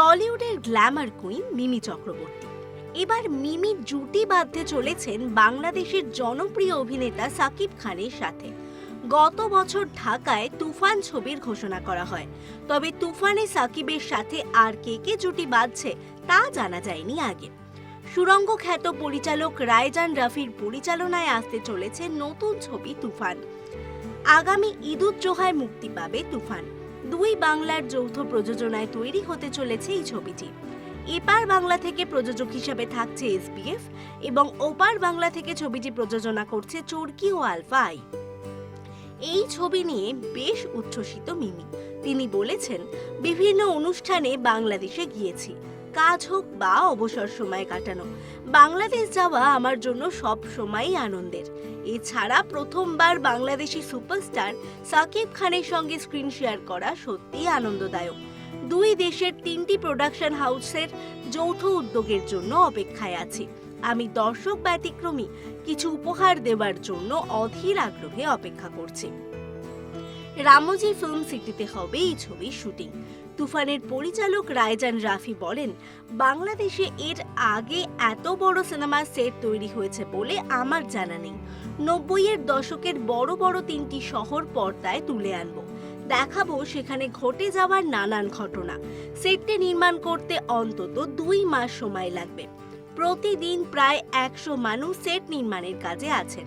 টলিউডের glamour queen Mimi Chakraborty. এবার মিমি জুটি বাঁধতে চলেছেন বাংলাদেশের জনপ্রিয় অভিনেতা সাকিব খানের সাথে। গত বছর ঢাকায় তুফান ছবির ঘোষণা করা হয়। তবে তুফানে সাকিবের সাথে আর কে কে জুটি বাঁধছে তা জানা যায়নি আগে। সুরঙ্গ খ্যাত পরিচালক রায়জান রাফির পরিচালনায় আসতে চলেছে নতুন ছবি তুফান। আগামী ঈদুজ্জোহায় মুক্তি পাবে তুফান। দুই বাংলার যৌথ প্রযোজনায় তৈরি হতে চলেছে এই ছবিটি। এপার বাংলা থেকে প্রযোজক হিসাবে থাকছে এসবিএফ এবং ওপার বাংলা থেকে ছবিটি প্রযোজনা করছে চরকি ও আলফাই এই ছবি নিয়ে বেশ উচ্ছ্বসিত মিমি। তিনি বলেছেন, বিভিন্ন অনুষ্ঠানে বাংলাদেশে গিয়েছি। কাজ হোক বা অবসর সময় কাটানো। বাংলাদেশ যাওয়া আমার জন্য সব সময়ই আনন্দের। এছাড়া প্রথমবার বাংলাদেশি সুপারস্টার সাকিব খানের সঙ্গে স্ক্রিন শেয়ার করা সত্যিই আনন্দদায়ক। দুই দেশের তিনটি প্রোডাকশন হাউসের যৌথ উদ্যোগের জন্য অপেক্ষায় আছি। আমি দর্শক ব্যতিক্রমী, কিছু উপহার দেওয়ার জন্য অধীর আগ্রহে অপেক্ষা করছি। রামোজি ফিল্ম সিটিতে হবে এই ছবির শুটিং তুফানের পরিচালক রায়জান রাফি বলেন, বাংলাদেশে এর আগে এত বড় সিনেমার সেট তৈরি হয়েছে বলে আমার জানা নেই। নব্বইয়ের দশকের বড় বড় তিনটি শহর পর্দায় তুলে আনব। দেখাবো সেখানে ঘটে যাওয়ার নানান ঘটনা। সেটটি নির্মাণ করতে অন্তত দুই মাস সময় লাগবে। প্রতিদিন প্রায় একশো মানুষ সেট নির্মাণের কাজে আছেন।